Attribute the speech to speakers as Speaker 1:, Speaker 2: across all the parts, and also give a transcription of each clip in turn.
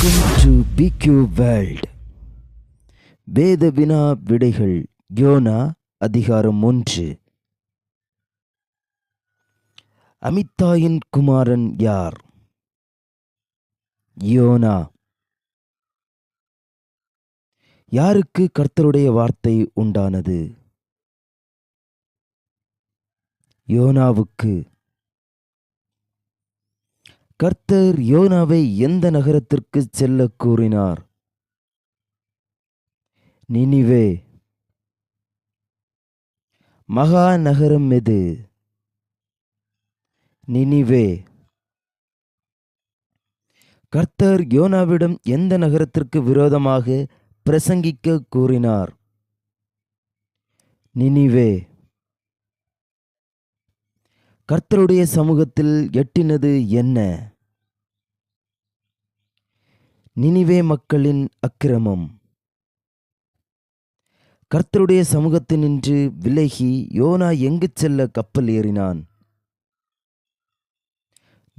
Speaker 1: welcome to பிக்யூ world வேத வினா விடைகள் யோனா அதிகாரம் ஒன்று அமித்தாயின் குமாரன் யார் யோனா யாருக்கு கர்த்தருடைய வார்த்தை உண்டானது யோனாவுக்கு கர்த்தர் யோனாவை எந்த நகரத்திற்கு செல்ல கூறினார் நினிவே மகா நகரம் எது நினிவே கர்த்தர் யோனாவிடம் எந்த நகரத்திற்கு விரோதமாக பிரசங்கிக்க கூறினார் நினிவே கர்த்தருடைய சமூகத்தில் எட்டினது என்ன நினிவே மக்களின் அக்கிரமம் கர்த்தருடைய சமூகத்தில் நின்று விலகி யோனா எங்கு செல்ல கப்பல் ஏறினான்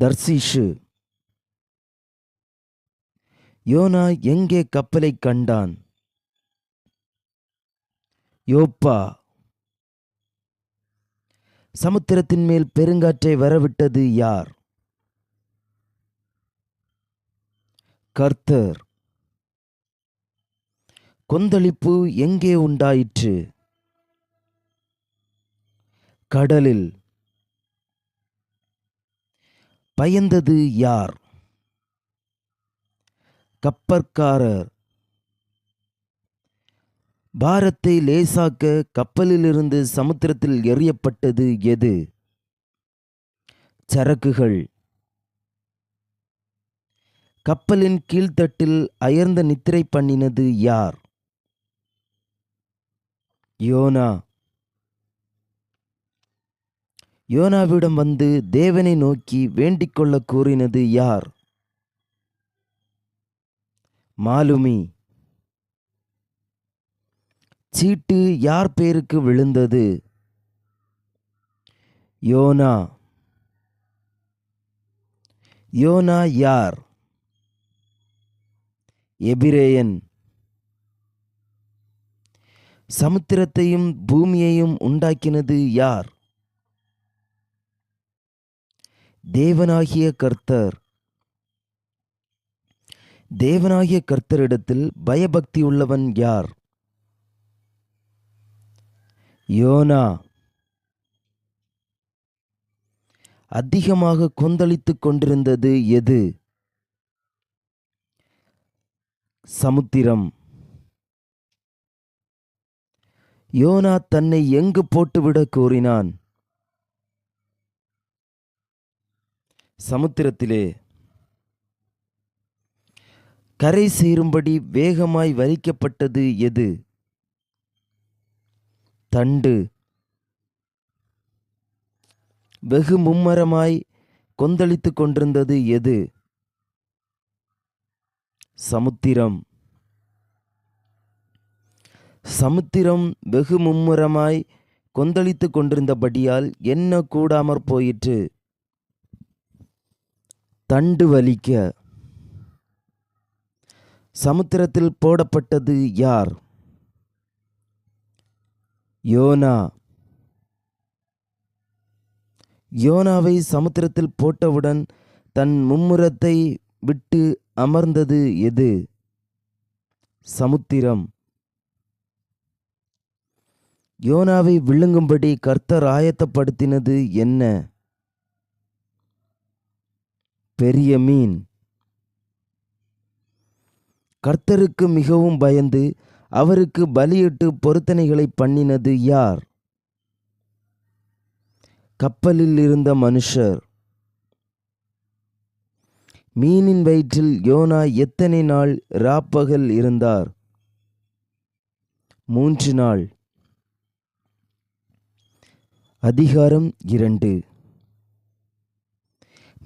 Speaker 1: தர்சீஷு யோனா எங்கே கப்பலை கண்டான் யோப்பா சமுத்திரத்தின் மேல் பெருங்காற்றை வரவிட்டது யார் கர்த்தர் கொந்தளிப்பு எங்கே உண்டாயிற்று கடலில் பயந்தது யார் கப்பற்காரர் பாரத்தை லேசாக்க கப்பலிலிருந்து சமுத்திரத்தில் எறியப்பட்டது எது சரக்குகள் கப்பலின் கீழ்த்தட்டில் அயர்ந்த நித்திரை பண்ணினது யார் யோனா யோனாவிடம் வந்து தேவனை நோக்கி வேண்டிக்கொள்ள கூறினது யார் மாலுமி சீட்டு யார் பேருக்கு விழுந்தது யோனா யோனா யார் எபிரேயன் சமுத்திரத்தையும் பூமியையும் உண்டாக்கினது யார் தேவனாகிய கர்த்தர் தேவனாகிய கர்த்தரிடத்தில் பயபக்தி உள்ளவன் யார் யோனா அதிகமாக கொந்தளித்து கொண்டிருந்தது எது சமுத்திரம் யோனா தன்னை எங்கு போட்டுவிட கூறினான் சமுத்திரத்திலே கரை சேரும்படி வேகமாய் வலிக்கப்பட்டது எது தண்டு வெகு மும்மரமாய் கொந்தளித்து கொண்டிருந்தது எது சமுத்திரம் சமுத்திரம் வெகு மும்முரமாய் கொந்தளித்து கொண்டிருந்தபடியால் என்ன கூடாமற் போயிற்று தண்டு வலிக்க சமுத்திரத்தில் போடப்பட்டது யார் யோனா யோனாவை சமுத்திரத்தில் போட்டவுடன் தன் மும்முரத்தை விட்டு அமர்ந்தது எது சமுத்திரம் யோனாவை விழுங்கும்படி கர்த்தர் ஆயத்தப்படுத்தினது என்ன பெரிய மீன் கர்த்தருக்கு மிகவும் பயந்து அவருக்கு பலியிட்டு பொருத்தனைகளை பண்ணினது யார் கப்பலில் இருந்த மனுஷர் மீனின் வயிற்றில் யோனா எத்தனை நாள் ராப்பகல் இருந்தார் மூன்று நாள் அதிகாரம் இரண்டு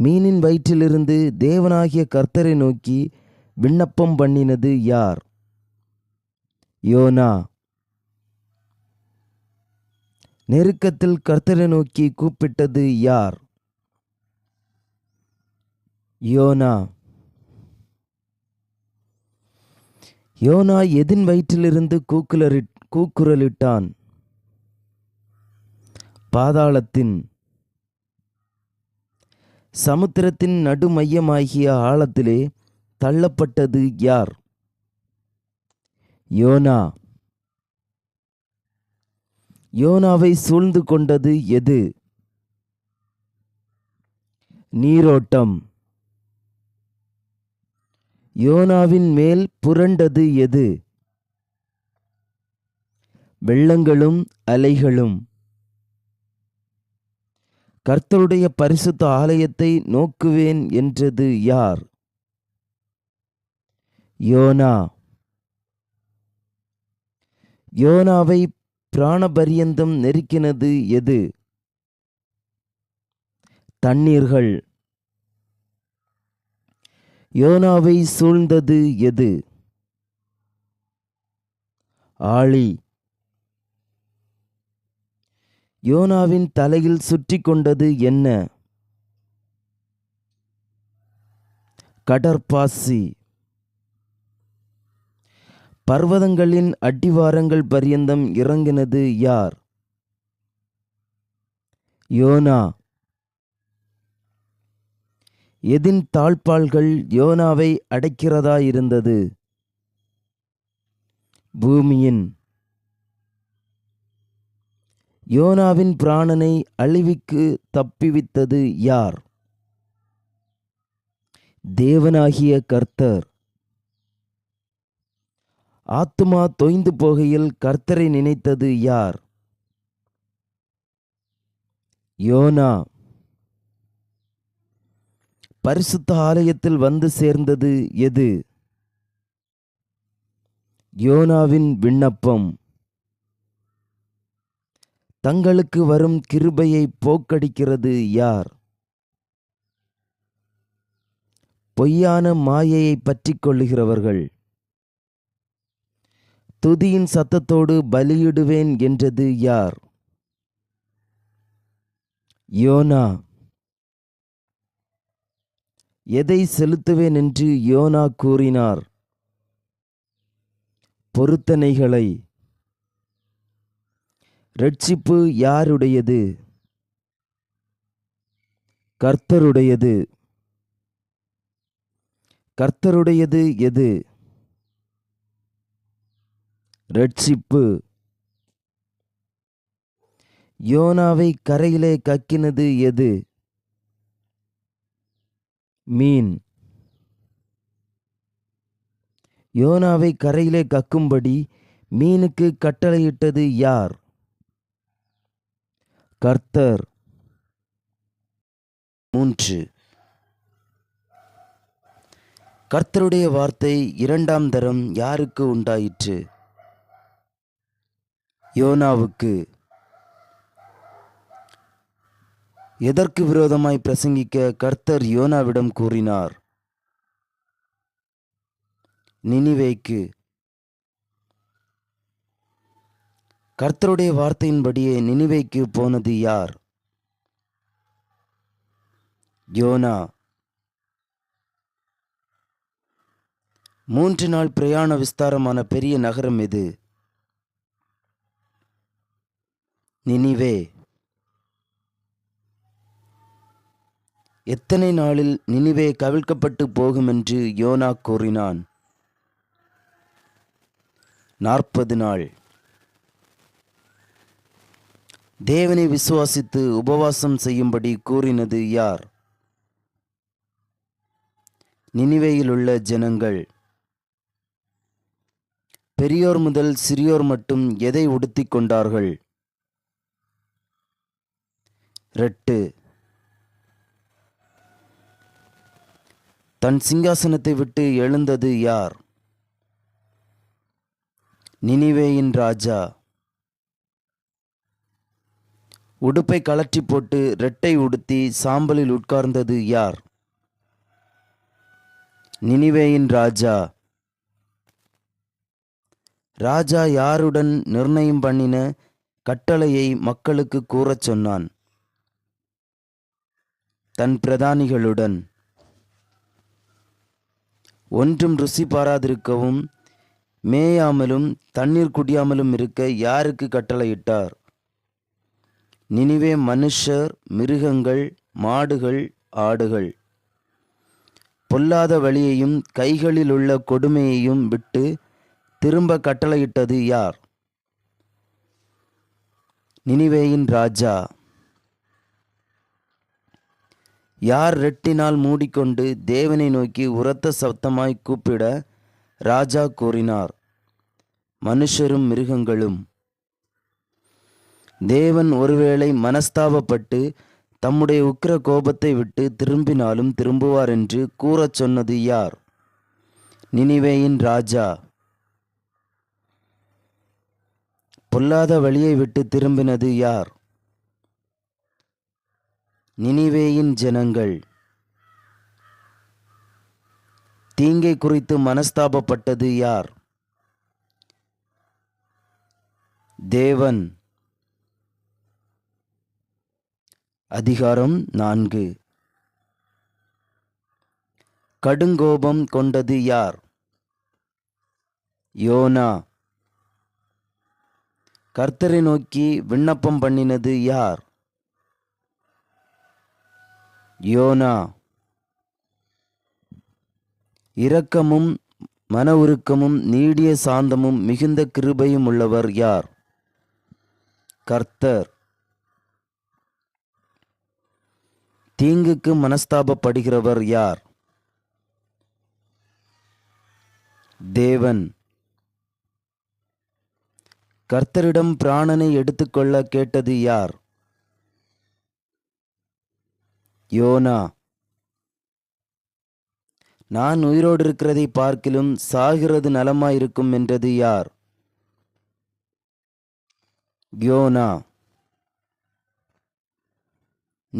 Speaker 1: மீனின் வயிற்றிலிருந்து தேவனாகிய கர்த்தரை நோக்கி விண்ணப்பம் பண்ணினது யார் யோனா நெருக்கத்தில் கர்த்தரை நோக்கி கூப்பிட்டது யார் யோனா யோனா எதின் வயிற்றிலிருந்து கூக்குலரி கூக்குரலிட்டான் பாதாளத்தின் சமுத்திரத்தின் நடுமையமாகிய ஆழத்திலே தள்ளப்பட்டது யார் யோனா யோனாவை சூழ்ந்து கொண்டது எது நீரோட்டம் யோனாவின் மேல் புரண்டது எது வெள்ளங்களும் அலைகளும் கர்த்தருடைய பரிசுத்த ஆலயத்தை நோக்குவேன் என்றது யார் யோனா யோனாவை பிராணபரியந்தம் நெருக்கினது எது தண்ணீர்கள் யோனாவை சூழ்ந்தது எது ஆளி யோனாவின் தலையில் சுற்றி கொண்டது என்ன கடற்பாசி பர்வதங்களின் அடிவாரங்கள் பரியந்தம் இறங்கினது யார் யோனா எதின் தாழ்பால்கள் யோனாவை அடைக்கிறதாயிருந்தது பூமியின் யோனாவின் பிராணனை அழிவுக்கு தப்பிவித்தது யார் தேவனாகிய கர்த்தர் ஆத்துமா தொய்ந்து போகையில் கர்த்தரை நினைத்தது யார் யோனா பரிசுத்த ஆலயத்தில் வந்து சேர்ந்தது எது யோனாவின் விண்ணப்பம் தங்களுக்கு வரும் கிருபையை போக்கடிக்கிறது யார் பொய்யான மாயையை பற்றி கொள்ளுகிறவர்கள் துதியின் சத்தத்தோடு பலியிடுவேன் என்றது யார் யோனா எதை செலுத்துவேன் என்று யோனா கூறினார் பொருத்தனைகளை ரட்சிப்பு யாருடையது கர்த்தருடையது கர்த்தருடையது எது ரட்சிப்பு யோனாவை கரையிலே கக்கினது எது மீன் யோனாவை கரையிலே கக்கும்படி மீனுக்கு கட்டளையிட்டது யார் கர்த்தர் மூன்று கர்த்தருடைய வார்த்தை இரண்டாம் தரம் யாருக்கு உண்டாயிற்று யோனாவுக்கு எதற்கு விரோதமாய் பிரசங்கிக்க கர்த்தர் யோனாவிடம் கூறினார் நினிவேக்கு கர்த்தருடைய வார்த்தையின்படியே நினிவேக்கு போனது யார் யோனா மூன்று நாள் பிரயாண விஸ்தாரமான பெரிய நகரம் இது நினிவே எத்தனை நாளில் நினிவே கவிழ்க்கப்பட்டு போகும் என்று யோனா கூறினான் நாற்பது நாள் தேவனை விசுவாசித்து உபவாசம் செய்யும்படி கூறினது யார் நினிவேயிலுள்ள ஜனங்கள் பெரியோர் முதல் சிறியோர் மட்டும் எதை உடுத்திக் கொண்டார்கள் ரெட்டு தன் சிங்காசனத்தை விட்டு எழுந்தது யார் நினிவேயின் ராஜா உடுப்பை கலற்றி போட்டு ரெட்டை உடுத்தி சாம்பலில் உட்கார்ந்தது யார் நினிவேயின் ராஜா ராஜா யாருடன் நிர்ணயம் பண்ணின கட்டளையை மக்களுக்கு கூறச் சொன்னான் தன் பிரதானிகளுடன் ஒன்றும் ருசி பாராதிருக்கவும் மேயாமலும் தண்ணீர் குடியாமலும் இருக்க யாருக்கு கட்டளையிட்டார் நினிவே மனுஷர் மிருகங்கள் மாடுகள் ஆடுகள் பொல்லாத வழியையும் கைகளில் உள்ள கொடுமையையும் விட்டு திரும்ப கட்டளையிட்டது யார் நினிவேயின் ராஜா யார் ரெட்டினால் மூடிக்கொண்டு தேவனை நோக்கி உரத்த சப்தமாய் கூப்பிட ராஜா கூறினார் மனுஷரும் மிருகங்களும் தேவன் ஒருவேளை மனஸ்தாபப்பட்டு தம்முடைய உக்கிர கோபத்தை விட்டு திரும்பினாலும் திரும்புவார் என்று கூறச் சொன்னது யார் நினிவேயின் ராஜா பொல்லாத வழியை விட்டு திரும்பினது யார் நினிவேயின் ஜனங்கள் தீங்கை குறித்து மனஸ்தாபப்பட்டது யார் தேவன் அதிகாரம் நான்கு கடுங்கோபம் கொண்டது யார் யோனா கர்த்தரை நோக்கி விண்ணப்பம் பண்ணினது யார் யோனா இரக்கமும் மன உருக்கமும் நீடிய சாந்தமும் மிகுந்த கிருபையும் உள்ளவர் யார் கர்த்தர் தீங்குக்கு மனஸ்தாபப்படுகிறவர் யார் தேவன் கர்த்தரிடம் பிராணனை எடுத்துக்கொள்ள கேட்டது யார் யோனா நான் உயிரோடு இருக்கிறதை பார்க்கிலும் சாகிறது நலமாயிருக்கும் என்றது யார் யோனா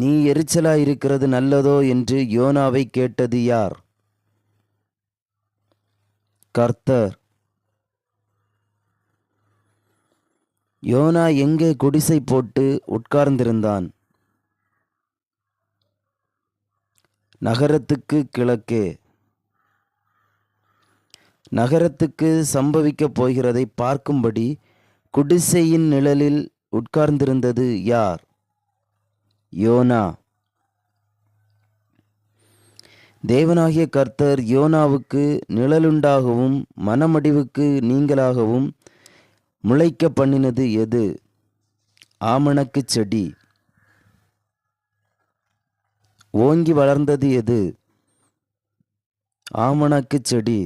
Speaker 1: நீ எரிச்சலாயிருக்கிறது நல்லதோ என்று யோனாவை கேட்டது யார் கர்த்தர் யோனா எங்கே குடிசை போட்டு உட்கார்ந்திருந்தான் நகரத்துக்கு கிழக்கே நகரத்துக்கு சம்பவிக்கப் போகிறதை பார்க்கும்படி குடிசையின் நிழலில் உட்கார்ந்திருந்தது யார் யோனா தேவனாகிய கர்த்தர் யோனாவுக்கு நிழலுண்டாகவும் மனமடிவுக்கு நீங்களாகவும் முளைக்க பண்ணினது எது ஆமணக்கு செடி ஓங்கி வளர்ந்தது எது ஆமணக்கு செடி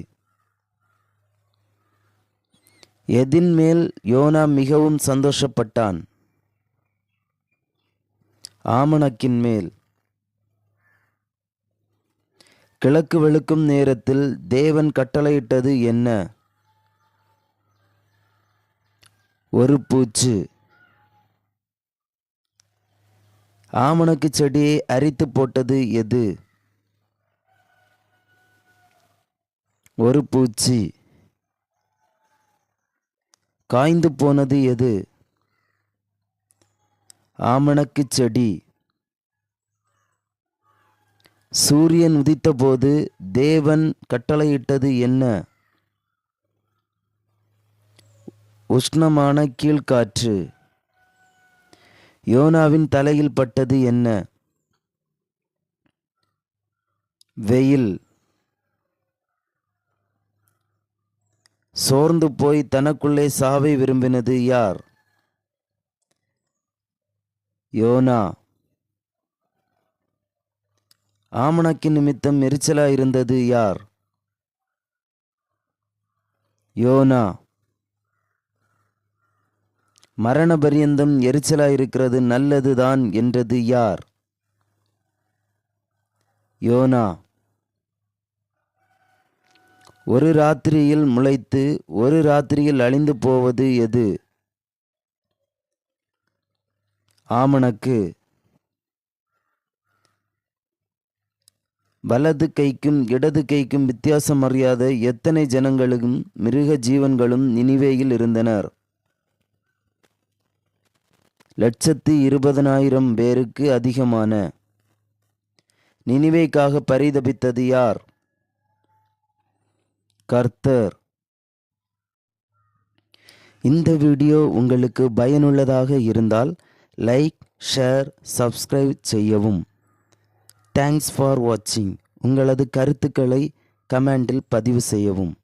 Speaker 1: எதின் மேல் யோனா மிகவும் சந்தோஷப்பட்டான் ஆமணக்கின் மேல் கிழக்கு வெளுக்கும் நேரத்தில் தேவன் கட்டளையிட்டது என்ன ஒரு பூச்சு ஆமணக்கு செடியை அரித்து போட்டது எது ஒரு பூச்சி காய்ந்து போனது எது ஆமணக்கு செடி சூரியன் உதித்தபோது தேவன் கட்டளையிட்டது என்ன உஷ்ணமான கீழ்காற்று யோனாவின் தலையில் பட்டது என்ன வெயில் சோர்ந்து போய் தனக்குள்ளே சாவை விரும்பினது யார் யோனா ஆமணக்கு நிமித்தம் எரிச்சலாயிருந்தது யார் யோனா மரண பரியந்தம் எரிச்சலாயிருக்கிறது நல்லதுதான் என்றது யார் யோனா ஒரு ராத்திரியில் முளைத்து ஒரு ராத்திரியில் அழிந்து போவது எது ஆமணக்கு வலது கைக்கும் இடது கைக்கும் வித்தியாசம் அறியாத எத்தனை ஜனங்களும் மிருக ஜீவன்களும் நினிவேயில் இருந்தனர் லட்சத்து இருபதனாயிரம் பேருக்கு அதிகமான நினைவைக்காக பரிதபித்தது யார் கர்த்தர் இந்த வீடியோ உங்களுக்கு பயனுள்ளதாக இருந்தால் லைக் ஷேர் சப்ஸ்கிரைப் செய்யவும் தேங்க்ஸ் ஃபார் வாட்சிங் உங்களது கருத்துக்களை கமெண்டில் பதிவு செய்யவும்